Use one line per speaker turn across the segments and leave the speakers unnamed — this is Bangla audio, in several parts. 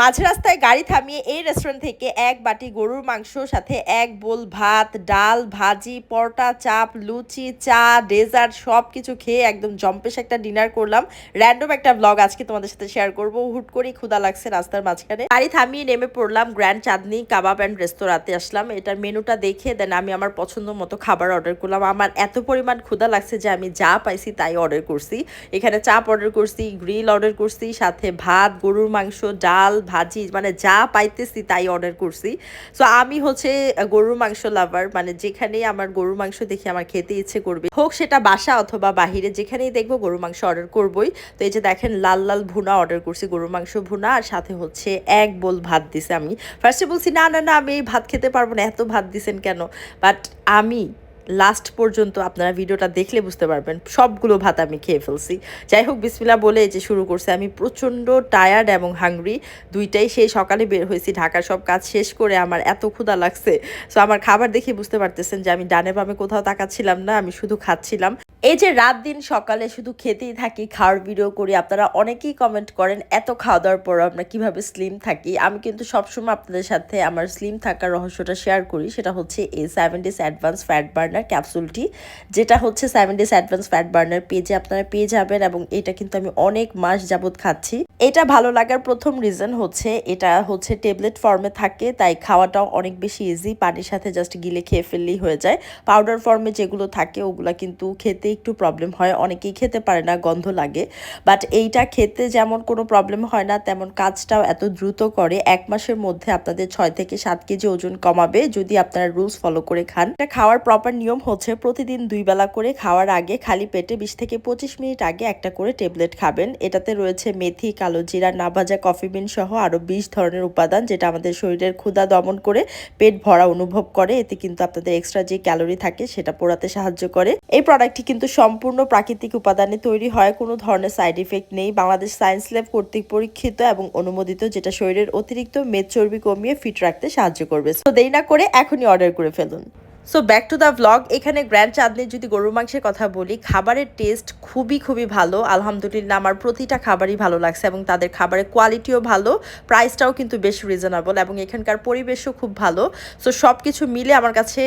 মাঝ রাস্তায় গাড়ি থামিয়ে এই রেস্টুরেন্ট থেকে এক বাটি গরুর মাংস, সাথে এক বোল ভাত, ডাল, ভাজি, পরোটা, চাপ, লুচি, চা ডেজার্ট সব কিছু খেয়ে একদম জম্পেশ একটা ডিনার করলাম। র্যান্ডম একটা ব্লগ আজকে তোমাদের সাথে শেয়ার করব। হুট করেই ক্ষুদা লাগছে রাস্তার মাঝখানে। গাড়ি থামিয়ে নেমে পড়লাম গ্র্যান্ড চাঁদনি কাবাব অ্যান্ড রেস্তোরাঁতে আসলাম। এটার মেনুটা দেখে দেন আমি আমার পছন্দ মতো খাবার অর্ডার করলাম। আমার এত পরিমাণ ক্ষুদা লাগছে যে আমি যা পাইছি তাই অর্ডার করছি। এখানে চাপ অর্ডার করছি গ্রিল অর্ডার করছি, সাথে ভাত, গরুর মাংস, ডাল ভাজি মানে যা পাইতেছি তাই অর্ডার করছি। সো আমি হচ্ছে গরুর মাংস লাভার মানে যেখানেই আমার গরুর মাংস দেখি আমার খেতে ইচ্ছে করবে, হোক সেটা বাসা অথবা বাহিরে, যেখানেই দেখব গরুর মাংস অর্ডার করবই। তো এই যে দেখেন, লাল লাল ভুনা অর্ডার করছি, গরুর মাংস ভুনা, আর সাথে হচ্ছে এক বোল ভাত দিছে আমি। ফার্স্টে বলছি, না না না, আমি এই ভাত খেতে পারব না, এত ভাত দিছেন কেন? বাট আমি লাস্ট পর্যন্ত আপনারা ভিডিওটা দেখলে বুঝতে পারবেন, সবগুলো ভাত আমি খেয়ে ফেলছি। যাই হোক বিসমিল্লা বলে যে শুরু করছে, আমি প্রচণ্ড টায়ার্ড এবং হাংরি দুইটাই সেই সকালে বের হয়েছি, ঢাকার সব কাজ শেষ করে আমার এত ক্ষুধা লাগছে। সো আমার খাবার দেখে বুঝতে পারতেছেন যে আমি ডানে বামে কোথাও তাকাচ্ছিলাম না, আমি শুধু খাচ্ছিলাম। এই যে রাত দিন সকালে শুধু খেতেই থাকি, খাওয়ার ভিডিও করি, আপনারা অনেকেই কমেন্ট করেন, এত খাওয়া দাওয়ার পর আমরা কীভাবে স্লিম থাকি? আমি কিন্তু সবসময় আপনাদের সাথে আমার স্লিম থাকার রহস্যটা শেয়ার করি, সেটা হচ্ছে এই seven days advance fat burner ক্যাপসুলটি, যেটা হচ্ছে seven days advance fat burner পেজে আপনারা পেয়ে যাবেন এবং এটা কিন্তু আমি অনেক মাস যাবত খাচ্ছি। এটা ভালো লাগার প্রথম রিজন হচ্ছে এটা হচ্ছে ট্যাবলেট ফর্মে থাকে, তাই খাওয়াটাও অনেক বেশি ইজি পানির সাথে জাস্ট গিলে খেয়ে ফেললেই হয়ে যায়। পাউডার ফর্মে যেগুলো থাকে, ওগুলা কিন্তু খেতে একটু প্রবলেম হয়। অনেকেই খেতে পারে না, গন্ধ লাগে। বাট এইটা খেতে যেমন কোনো প্রবলেম হয় না, তেমন কাজটাও এত দ্রুত করে, এক মাসের মধ্যে আপনাদের ছয় থেকে সাত কেজি ওজন কমাবে। যদি আপনারা রুলস ফলো করে খান, এটা খাওয়ার প্রপার নিয়ম হচ্ছে প্রতিদিন দুই বেলা করে খাওয়ার আগে খালি পেটে বিশ থেকে পঁচিশ মিনিট আগে একটা করে ট্যাবলেট খাবেন। এটাতে রয়েছে মেথি, কালো জিরা, না ভাজা কফি বিন সহ আরও বিশ ধরনের উপাদান যেটা আমাদের শরীরের ক্ষুধা দমন করে পেট ভরা অনুভব করে। এতে কিন্তু আপনাদের এক্সট্রা যে ক্যালোরি থাকে সেটা পোড়াতে সাহায্য করে। এই প্রোডাক্টটি কিন্তু সম্পূর্ণ প্রাকৃতিক উপাদানে তৈরি হয়। কোনো ধরনের সাইড ইফেক্ট নেই। বাংলাদেশ সায়েন্স ল্যাব কর্তৃক পরীক্ষিত এবং অনুমোদিত যেটা শরীরের অতিরিক্ত মেদ, চর্বি কমিয়ে ফিট রাখতে সাহায্য করবে। তো দেরি না করে এখনই অর্ডার করে ফেলুন। So back to the vlog এখানে গ্র্যান্ড চাঁদনির যদি গরুর মাংসের কথা বলি, খাবারের টেস্ট খুবই খুবই ভালো। আলহামদুলিল্লাহ, আমার প্রতিটা খাবারই ভালো লাগছে এবং তাদের খাবারের কোয়ালিটিও ভালো। প্রাইসটাও কিন্তু বেশ রিজনেবল এবং এখানকার পরিবেশও খুব ভালো। সো সব কিছু মিলে আমার কাছে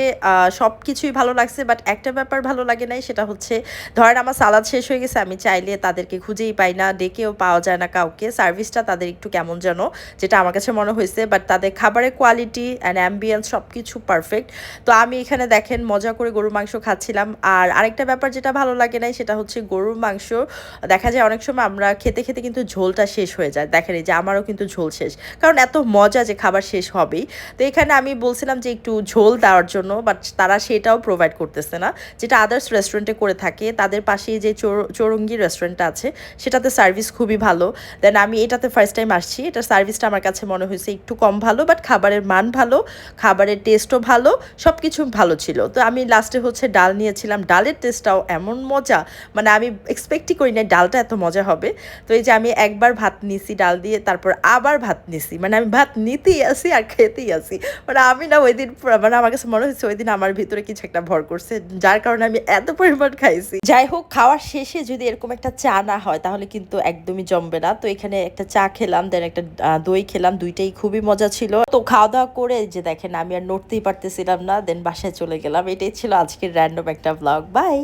সব কিছুই ভালো লাগছে বাট একটা ব্যাপার ভালো লাগে নাই, সেটা হচ্ছে, ধরেন আমার সালাদ শেষ হয়ে গেছে, আমি চাইলে তাদেরকে খুঁজেই পাই না, ডেকেও পাওয়া যায় না কাউকে। সার্ভিসটা তাদের একটু কেমন যেন, যেটা আমার কাছে মনে হয়েছে বাট তাদের খাবারের কোয়ালিটি অ্যান্ড অ্যাম্বিয়েন্স সব কিছু পারফেক্ট তো আমি এখানে দেখেন মজা করে গরুর মাংস খাচ্ছিলাম। আর আরেকটা ব্যাপার যেটা ভালো লাগে নাই, সেটা হচ্ছে গরুর মাংস। দেখা যায় অনেক সময় আমরা খেতে খেতে কিন্তু ঝোলটা শেষ হয়ে যায়। দেখেন এই যে আমারও কিন্তু ঝোল শেষ। কারণ এত মজা যে খাবার শেষ হবেই। তো এখানে আমি বলছিলাম যে একটু ঝোল দেওয়ার জন্য বাট তারা সেটাও প্রোভাইড করতেছে না। যেটা আদার্স রেস্টুরেন্টে করে থাকে, তাদের পাশেই যে চৌরঙ্গি রেস্টুরেন্টটা আছে, সেটাতে সার্ভিস খুবই ভালো। দেন আমি এটাতে ফার্স্ট টাইম আসছি। এটার সার্ভিসটা আমার কাছে মনে হয়েছে একটু কম ভালো বাট খাবারের মান ভালো, খাবারের টেস্টও ভালো সব কিছু ভালো ছিল। তো আমি লাস্টে হচ্ছে ডাল নিয়েছিলাম। ডালের টেস্টটাও এমন মজা মানে আমি এক্সপেক্টই করি না ডালটা এত মজা হবে। তো এই যে আমি একবার ভাত নিছি ডাল দিয়ে, তারপর আবার ভাত নিছি। মানে আমি ভাত নিতেই আসি আর খেতেই আসি। মানে আমি না ওই দিন মানে আমার কাছে মনে হচ্ছে ওই দিন আমার ভিতরে কিছু একটা ভর করছে, যার কারণে আমি এত পরিমাণ খাইছি। যাই হোক খাওয়ার শেষে যদি এরকম একটা চা না হয়, তাহলে কিন্তু একদমই জমবে না। তো এখানে একটা চা খেলাম দেন একটা দই খেলাম, দুইটাই খুবই মজা ছিল। তো খাওয়া দাওয়া করে যে দেখেন, আমি আর নড়তেই পারতেছিলাম না। দেন বাসায় চলে গেলাম। এটাই ছিল আজকের র্যান্ডম একটা ব্লগ বাই